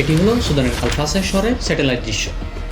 এটি হলো সুদানের আলফাসের শহরের স্যাটেলাইট দৃশ্য।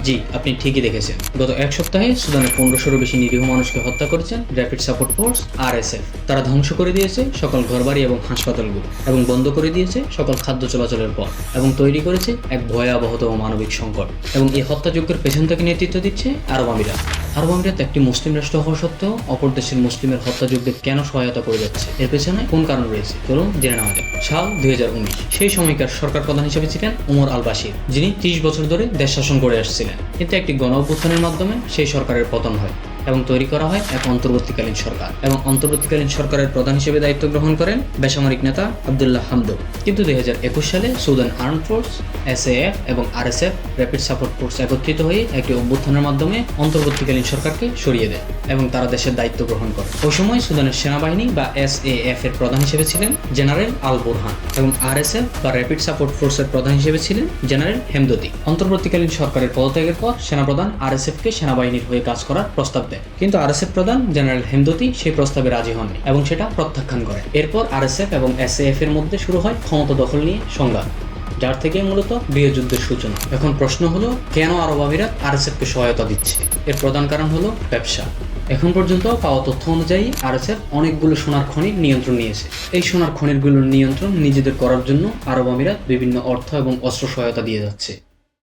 জি, আপনি ঠিকই দেখেছেন। গত এক সপ্তাহে সুদানের পনেরোশোরও বেশি নিরীহ মানুষকে হত্যা করেছেন র্যাপিড সাপোর্ট ফোর্স আরএসএফ তারা ধ্বংস করে দিয়েছে সকল ঘরবাড়ি এবং হাসপাতালগুলো এবং বন্ধ করে দিয়েছে সকল খাদ্য চলাচলের পথ এবং তৈরি করেছে এক ভয়াবহতম মানবিক সংকট। এবং এই হত্যাযজ্ঞের পেছন থেকে নেতৃত্ব দিচ্ছে আরব আমিরাত। আরব আমিরাত একটি মুসলিম রাষ্ট্র হওয়া সত্ত্বেও অপর দেশের মুসলিমের হত্যাযজ্ঞে কেন সহায়তা করে যাচ্ছে? এর পেছনে কোন কারণ রয়েছে? চলুন জেনে নেওয়া যাক। সাল দুই হাজার উনিশ। সেই সময়কার সরকার প্রধান হিসেবে ছিলেন ওমর আল বাশির যিনি ত্রিশ বছর ধরে দেশ শাসন করে আসছিলেন। কিন্তু একটি গণ অভ্যুত্থানের মাধ্যমে সেই সরকারের পতন হয় এবং তৈরি করা হয় এক অন্তর্বর্তীকালীন সরকার এবং অন্তর্বর্তীকালীন সরকারের প্রধান হিসেবে দায়িত্ব গ্রহণ করেন বেসামরিক নেতা আবদুল্লাহ হামদো। কিন্তু দুই হাজার একুশ সালে সুদান আর্ম ফোর্স এসএএফ এবং আর আরএসএফ র্যাপিড সাপোর্ট ফোর্স একত্রিত হয়ে একটি অভ্যুত্থানের মাধ্যমে অন্তর্বর্তীকালীন সরকারকে সরিয়ে দেয়। এবং তারা দেশের দায়িত্ব গ্রহণ করে। ওই সময় সুদানের সেনাবাহিনী বা এসএএফ এর প্রধান হিসেবে ছিলেন জেনারেল আল বুরহান এবং আরএসএফ বা র্যাপিড সাপোর্ট ফোর্সের প্রধান হিসেবে ছিলেন জেনারেল হেমদতি। অন্তর্বর্তীকালীন সরকারের পদত্যাগের পর সেনাপ্রধান আরএসএফ কে সেনাবাহিনীর হয়ে কাজ করার প্রস্তাব দেয় কিন্তু আরএসএফ প্রধান জেনারেল হেমদতি সেই প্রস্তাবে রাজি হননি এবং সেটা প্রত্যাখ্যান করে এরপর আরএসএফ এবং এসএএফ এর মধ্যে শুরু হয় ক্ষমতা দখল নিয়ে সংঘাত, যার থেকে মূলত গৃহযুদ্ধের সূচনা। এখন প্রশ্ন হলো, কেন আরব আমিরাত আরএসএফকে সহায়তা দিচ্ছে? এর প্রধান কারণ হলো ব্যবসা। এখন পর্যন্ত পাওয়া তথ্য অনুযায়ী আরএসএফ অনেকগুলো সোনার খনির নিয়ন্ত্রণ নিয়েছে। এই সোনার খনিরগুলোর নিয়ন্ত্রণ নিজেদের করার জন্য আরব আমিরাত বিভিন্ন অর্থ এবং অস্ত্র সহায়তা দিয়ে যাচ্ছে।